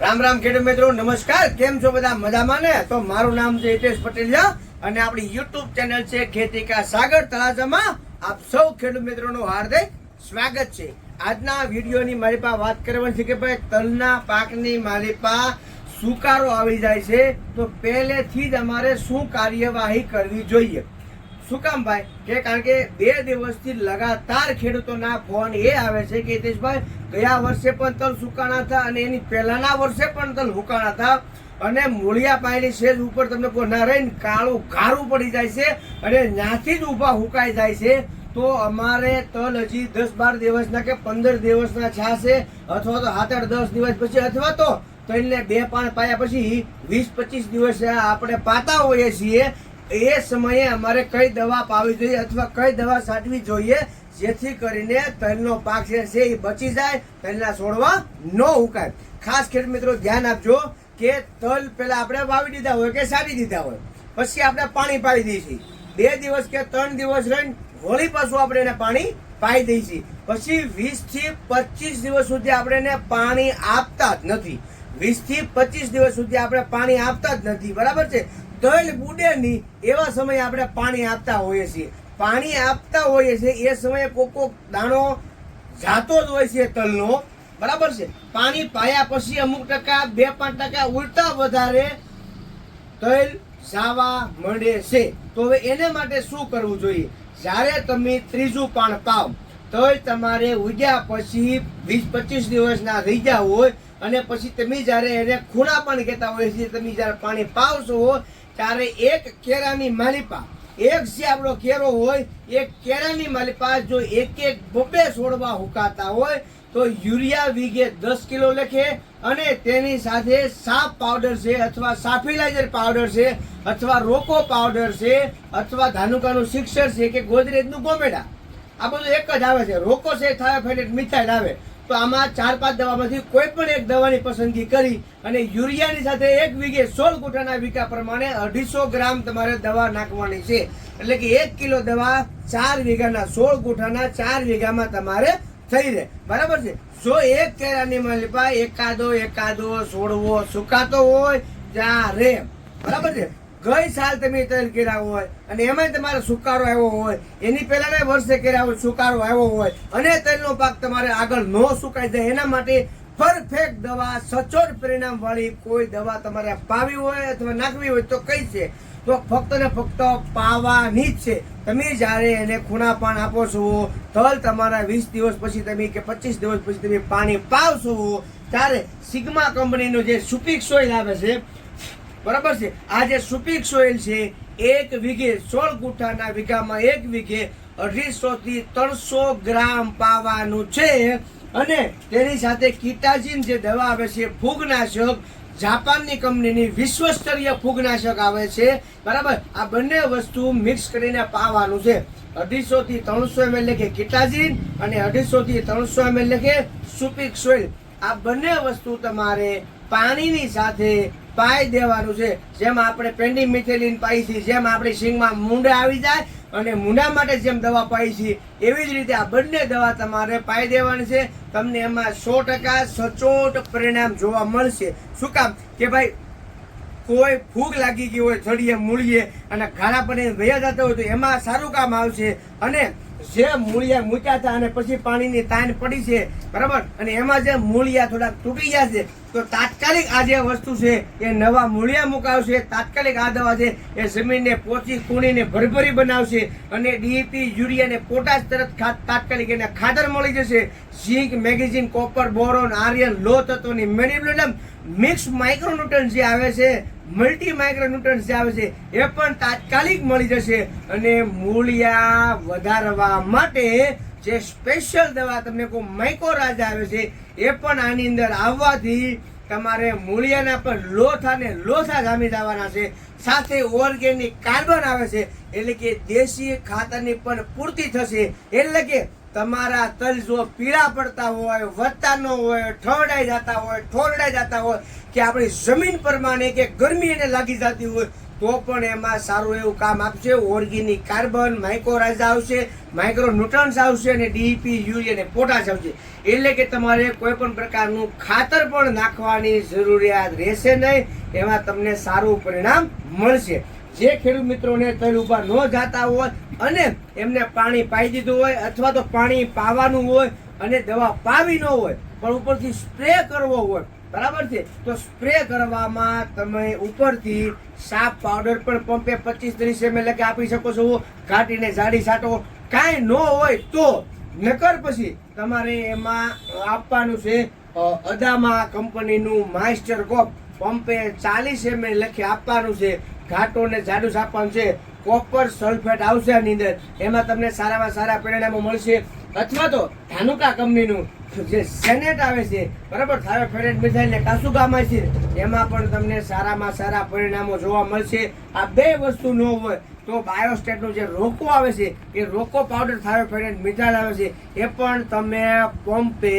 રામ રામ ખેડૂત મિત્રો, નમસ્કાર. કેમ છો બધા? મજામાં ને? તો મારું નામ છે હિતેશ પટેલ છે અને આપણી યુટ્યુબ ચેનલ છે ખેતિકા સાગર તળાજામાં આપ સૌ ખેડૂત મિત્રોનું હાર્દિક સ્વાગત છે. આજના વિડીયોની મારી પાસે વાત કરવાની છે કે ભાઈ, તલના પાકની મારી પાસે સુકારો આવી જાય છે, તો પહેલેથી જ અમારે શું કાર્યવાહી કરવી જોઈએ? શું કામ ભાઈ? કે કારણ કે બે દિવસથી લગાતાર ખેડૂતોના ફોન એ આવે છે કે હિતેશભાઈ, ગયા વર્ષે પણ તલ સુકાણા હતા અને એની પહેલાના વર્ષે પણ તલ હુકાણા હતા. અને મૂળિયા પાયેલી સેજ ઉપર તમને કોના રહીને કાળું ઘારું પડી જાય છે અને ત્યાંથી જ ઊભા હુકાઈ જાય છે. તો અમારે તલ હજી દસ બાર દિવસના કે પંદર દિવસના છાશે અથવા તો સાત દસ દિવસ પછી અથવા તો તલને બે પાન પાયા પછી વીસ પચીસ દિવસે આપણે પાતા હોઈએ છીએ. એ સમયે અમારે કઈ દવા પાવી જોઈએ અથવા કઈ દવા છાંટવી જોઈએ, જેથી કરીને તલનો પાક છે એ બચી જાય, તલના છોડવા ન ઉકાય. ખાસ ખેડૂત મિત્રો ધ્યાન આપજો કે તલ પહેલાં આપણે વાવી દીધા હોય કે સાડી દીધા હોય. પછી આપણે પાણી પાવી દઈએ છીએ બે દિવસ કે ત્રણ દિવસ રહીને હોળી પાછું આપણે એને પાણી પાઈ દઈએ છીએ પછી વીસથી પચીસ દિવસ સુધી આપણે એને પાણી આપતા જ નથી. વીસથી પચીસ દિવસ સુધી આપણે પાણી આપતા જ નથી. બરાબર છે? તલ બુડે નહીં, એવા સમયે આપણે પાણી આપતા હોઈએ છીએ. પાણી આપતા હોઈએ છીએ, એ સમયે કોક કોક દાણો જાતો જ હોય છે તલનો. બરાબર છે? પાણી પાયા પછી અમુક ટકા, બે પાંચ ટકા ઉલટા વધારે તલ સાવા મળે છે. તો હવે એને માટે શું કરવું જોઈએ? જ્યારે તમે ત્રીજું પાણ પાવ તોય તમારે ઉગ્યા પછી વીસ પચીસ દિવસના થઈ ગયા હોય અને પછી તમે જ્યારે એને ખૂણા પણ કહેતા હોય છે તમે જ્યારે પાણી પાવશો ત્યારે એક કેરાની માલિપા. એક જે આપણો કેરો હોય, એક કેરાની માલિપા જો એક એક બબે છોડવા હુકાતા હોય, તો યુરિયા વીઘે દસ કિલો લખે અને તેની સાથે સાપ પાવડર છે અથવા સાફિલાઇઝર પાવડર છે અથવા રોકો પાવડર છે અથવા ધાનુકાનું સિક્સર છે કે ગોદરેજનું ગોમેડા. આ બધું એક જ આવે છે. રોકો છે થાયોફેનેટ મિથાઇલ આવે. તો આમાં ચાર પાંચ દવામાંથી કોઈ પણ એક દવાની પસંદગી કરી અને યુરિયાની સાથે એક વીઘે સોળ ગુઠાના વીઘા પ્રમાણે અઢીસો ગ્રામ તમારે દવા નાખવાની છે. એટલે કે એક કિલો દવા ચાર વીઘાના સોળ ગુઠાના ચાર વીઘામાં તમારે થઈ રહે. બરાબર છે? સો એક કેરાની માલિપા એકાદો એકાદો, સોળવો, સુકાતો હોય જ્યાં રે બરાબર છે? ગઈ સાલ તમે તેલ કર્યા હોય અને એમાંય તમારે સુકારો આવ્યો હોય, એની પહેલાના વર્ષે કર્યા હોય, સુકારો આવ્યો હોય અને તેલનો પાક તમારે આગળ ન સુકાઈ જાય, એના માટે પરફેક્ટ દવા, સચોટ પરિણામ વાળી કોઈ દવા તમારે પાવી હોય અથવા નાખવી હોય તો કઈ છે? તો ફક્ત ને ફક્ત પાવાની જ છે. તમે જ્યારે એને ખૂણા પાન આપો છો, તલ તમારા વીસ દિવસ પછી તમે કે પચીસ દિવસ પછી તમે પાણી પાવશો, ત્યારે સિગ્મા કંપનીનું જે સુપીક સોઈલ આવે છે બરાબર છે? આ જે સુપીક સોઇલ છે, એક વીઘે સોળ ગુઠાના વીઘામાં એક વીઘે અઢીસો થી ત્રણસો ગ્રામ પાવાનું છે. અને તેની સાથે કીટાજીન જે દવા આવે છે, ફૂગનાશક, જાપાનની કંપનીની વિશ્વસ્તરીય ફૂગનાશક આવે છે. બરાબર? આ બંને વસ્તુ મિક્સ કરીને પાવાનું છે. અઢીસો થી ત્રણસો એમએલ લખે કીટાજીન અને અઢીસો થી ત્રણસો એમએલ લખે સુપીક સોઇલ આ બંને વસ્તુ તમારે પાણીની સાથે પાઈ દેવાનું છે. જેમ આપણે પેન્ડી મિથેલિન છીએ, જેમ આપણી સિંગમાં મૂંડા આવી જાય અને મૂંડા માટે જેમ દવા પાઈ છીએ, એવી જ રીતે આ બંને દવા તમારે પાઈ દેવાની છે. તમને એમાં સો ટકા સચોટ પરિણામ જોવા મળશે. શું કામ? કે ભાઈ, કોઈ ફૂગ લાગી ગઈ હોય થડીએ મૂળીએ અને ઘાડા પણ વયા જતા હોય તો એમાં સારું કામ આવશે. અને જે મૂળિયા મૂક્યા હતા અને પછી પાણીની તાન પડી છે, બરાબર? અને એમાં જે મૂળિયા થોડાક તૂટી ગયા છે, તો તાત્કાલિક આ જે વસ્તુ છે, એ નવા મૂળિયા મુકાવશે. તાત્કાલિક આ દવા છે, એ જમીનને પોચી, કૂણીને ભરભરી બનાવશે અને ડીઈપી યુરિયા ને પોટાશ તરત તાત્કાલિક એને ખાતર મળી જશે. Zinc, magnesium, copper, boron, iron લો તત્વોની મેનિબ્લોડમ મિક્સ માઇક્રોન્યુટ્રન જે આવે છે મલ્ટી માઇક્રોન્યુટ્રન જે આવે છે, એ પણ તાત્કાલિક મળી જશે અને મૂળિયા વધારવા માટે જે સ્પેશિયલ દવા તમને કોઈ માઇકોરાજ આવે છે, એ પણ આની અંદર આવવાથી તમારે મૂળિયાના પણ લોથા ને લોથા જામી જવાના છે. સાથે ઓર્ગેનિક કાર્બન આવે છે, એટલે કે દેશી ખાતરની પણ પૂર્તિ થશે. એટલે કે તમારા તલ જો પીળા પડતા હોય, વધતા ન હોય ઠરડાઈ જતા હોય, ઠોરડાઈ જતા હોય, કે આપણી જમીન પ્રમાણે કે ગરમી એને લાગી જતી હોય, તો પણ એમાં સારું એવું કામ આપશે. ઓર્ગેનિક કાર્બન માઇક્રોરાઇઝ આવશે માઇક્રો ન્યુટ્રન્સ આવશે અને ડીપી યુરિયા અને પોટાશ આવશે. એટલે કે તમારે કોઈ પણ પ્રકારનું ખાતર પણ નાખવાની જરૂરિયાત રહેશે નહીં. એમાં તમને સારું પરિણામ મળશે. જે ખેડૂત મિત્રોને તલ ઊભા ન જાતા હોય અને એમને પાણી પાઈ દીધું હોય અથવા તો પાણી પાવાનું હોય અને દવા પાવી ન હોય, પણ ઉપરથી સ્પ્રે કરવો હોય, બરાબર છે? તો સ્પ્રે કરવામાં તમે ઉપરથી સાપ પાવડર પણ પંપે પચીસ ત્રીસ એમએલ કે આપી શકો છો. ઘાટીને જાડી છાંટો. કાંઈ ન હોય તો નકર પછી તમારે એમાં આપવાનું છે અદામા કંપનીનું માઇસ્ટર કોપ. પંપે ચાલીસ એમ લખી આપવાનું છે. ઘાટો ને જાડુ આપવાનું છે. કોપર સલ્ફેટ આવશે આની અંદર. એમાં તમને સારામાં સારા પરિણામો મળશે. અથવા તો ધાનુકા કંપનીનું જે સેનેટ આવે છે, બરાબર? થાવે ફેરેટ મિસાઇલ ને કાસુગામાં છે, એમાં પણ તમને સારામાં સારા પરિણામો જોવા મળશે. આ બે વસ્તુ ન હોય તો બાયોસ્ટેટનું જે રોકો આવે છે, એ રોકો પાવડર થાવે ફેરેટ મિસાઇલ આવે છે, એ પણ તમે પંપે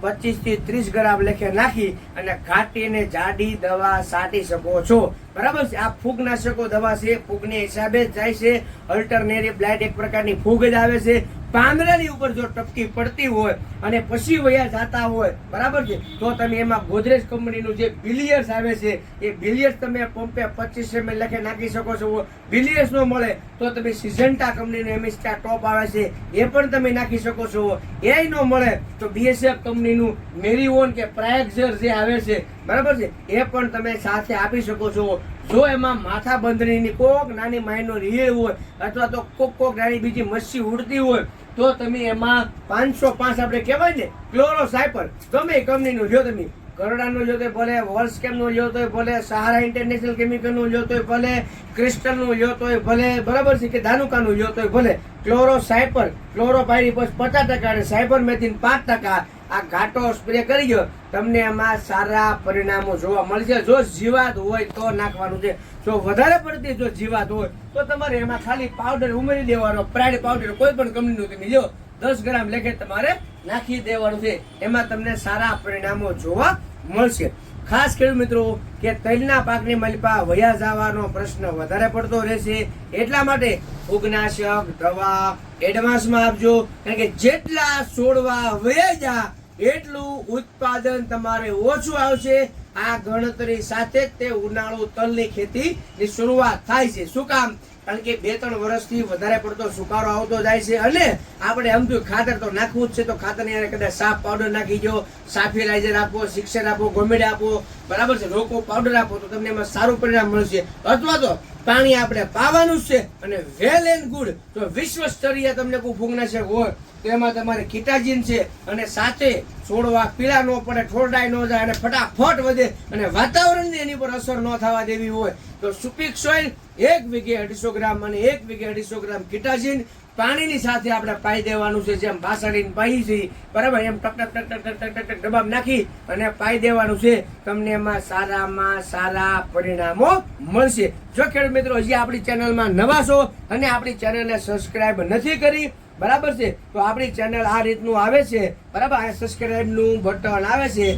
પચીસથી ત્રીસ ગ્રામ લેખે નાખી અને ઘાટીને જાડી દવા સાટી શકો છો. બરાબર છે? આ ફૂગનાશકો દવા છે, ફૂગને હિસાબે જાય છે. અલ્ટરનેરી બ્લાઇટ એક પ્રકારની ફૂગ જ આવે છે. પાંદડાની ઉપર જો ટપકી પડતી હોય અને પછી વયા જાતા હોય, બરાબર છે? તો તમે એમાં ગોદરેજ કંપનીનું જે બિલિયર્સ આવે છે, એ બિલિયર્સ તમે પંપે પચીસ એમએલ લખે નાખી શકો છો. બિલિયર્સ નો મળે તો તમે સિઝન્ટા કંપનીનું એમિસ્ટા ટોપ આવે છે, એ પણ તમે નાખી શકો છો. એ ન મળે તો બીએસએફ કંપનીનું મેરીઓન કે પ્રાયક્ઝર જે આવે છે બરાબર છે? એ પણ તમે સાથે આપી શકો છો. જો એમાં માથા બંધણીની કોક નાની માઈનો રીએ હોય અથવા તો કોક કોક નાની બીજી મચ્છી ઉડતી હોય, તો તમે એમાં પાંચસો પાંચ આપણે કહેવાય ને, ક્લોરો સાયપર. ગમે કંપનીનું જો તમે. કરોડાનો જોતો ભલે ભલે કેમનો જોતો હોય ભલે, સહારા ઇન્ટરનેશનલ કેમિકલનું જોતો હોય ભલે, ક્રિસ્ટલનું જોતો તોય ભલે, બરાબર છે કે ધાનુકાનું જોતો હોય ભલે. ક્લોરો સાયપર, ક્લોરો પછી પચાસ ટકા અને સાયપર મેથિન પાંચ ટકા આ ઘાટો સ્પ્રે કરી ગયો તમને એમાં સારા પરિણામો જોવા મળશે. જો જીવાત હોય તો નાખવાનું છે. જો વધારે પડતી જો જીવાત હોય, તો તમારે એમાં ખાલી પાવડર ઉમેરી દેવાનો પ્રાઇડ પાવડર કોઈ પણ કંપનીનું તમે લો દસ ગ્રામ લેખે તમારે નાખી દેવાનું છે. એમાં તમને સારા પરિણામો જોવા મળશે. ખાસ ખેડૂત મિત્રો, કે તલના પાકની મલપા વયા જવાનો પ્રશ્ન વધારે પડતો રહેશે. એટલા માટે ફૂગનાશક દવા એડવાન્સમાં આપજો. કારણ કે જેટલા છોડવા વયા જા, એટલું ઉત્પાદન તમારે ઓછું આવશે. આ ગણતરી સાથે જ તે ઉનાળુ તલની ખેતીની શરૂઆત થાય છે. શું કામ? કારણ કે બે ત્રણ વર્ષથી વધારે પડતો સુકારો આવતો જાય છે અને આપણે એમ થયું, ખાતર તો નાખવું જ છે, તો ખાતર યાર કદાચ સાફ પાવડર નાખી દો સાફિલાઇઝર આપો, શિક્ષણ આપો, ગોમેડ આપો, બરાબર છે, રોકો પાવડર આપો, તો તમને એમાં સારું પરિણામ મળશે. અથવા તો પાણી આપણે પાવાનું છે અને વેલ એન્ડ ગુડ તો વિશ્વ સ્તરીય તમને કોઈ ફૂગનાશક હોય, તો એમાં તમારે કિટાજીન છે અને સાથે છોડવા પીળા ન પડે, ઠોરડાઈ ન જાય અને ફટાફટ વધે અને વાતાવરણની એની પર અસર ન થવા દેવી હોય. તો સુપીક સોઇલ એક વીઘે અઢીસો ગ્રામ અને એક વીઘે અઢીસો ગ્રામ કિટાજીન પાણીની સાથે આપણે પાઈ દેવાનું છે. જેમ બાસડીને પાઈ છે, બરાબર? એમ ટક ટક ટક ટક ટક ટક ડબામ નાખી અને પાઈ દેવાનું છે. તમને એમાં સારામાં સારા પરિણામો મળશે. જો ખેડૂત મિત્રો, હજી આપણી ચેનલમાં નવા છો અને આપણી ચેનલને સબસ્ક્રાઇબ નથી કરી, બરાબર છે? તો આપણી ચેનલ આ રીતનું આવે છે, બરાબર? આ સબસ્ક્રાઇબનું બટન આવે છે.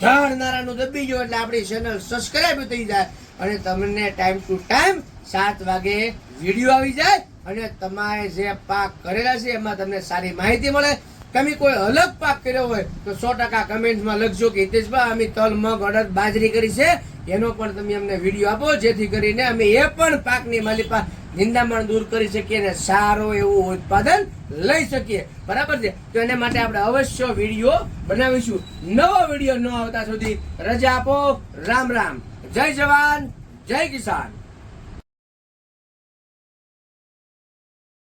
ધણ નારાનું દબી ગયો એટલે આપણી ચેનલ સબસ્ક્રાઇબ થઈ જાય. અને તમને ટાઈમ ટુ ટાઈમ સાત વાગે વીડિયો આવી જાય અને તમારે જે પાક કરેલા છે એમાં તમને સારી માહિતી મળે. તમે કોઈ અલગ પાક કર્યો હોય તો સો ટકા કમેન્ટમાં લખજો કે હિતેશભાઈ અમે તલ, મગ, અડદ, બાજરી કરી છે. એનો પણ તમે અમને વીડિયો આપો, જેથી કરીને અમે એ પણ પાકની માલિપા નિંદામણ દૂર કરી શકીએ અને સારું એવું ઉત્પાદન લઈ શકીએ. બરાબર છે? તો એના માટે આપણે અવશ્ય વીડિયો બનાવીશું. નવો વીડિયો ન આવતા સુધી રજા આપો. રામ રામ. જય જવાન જય કિસાન.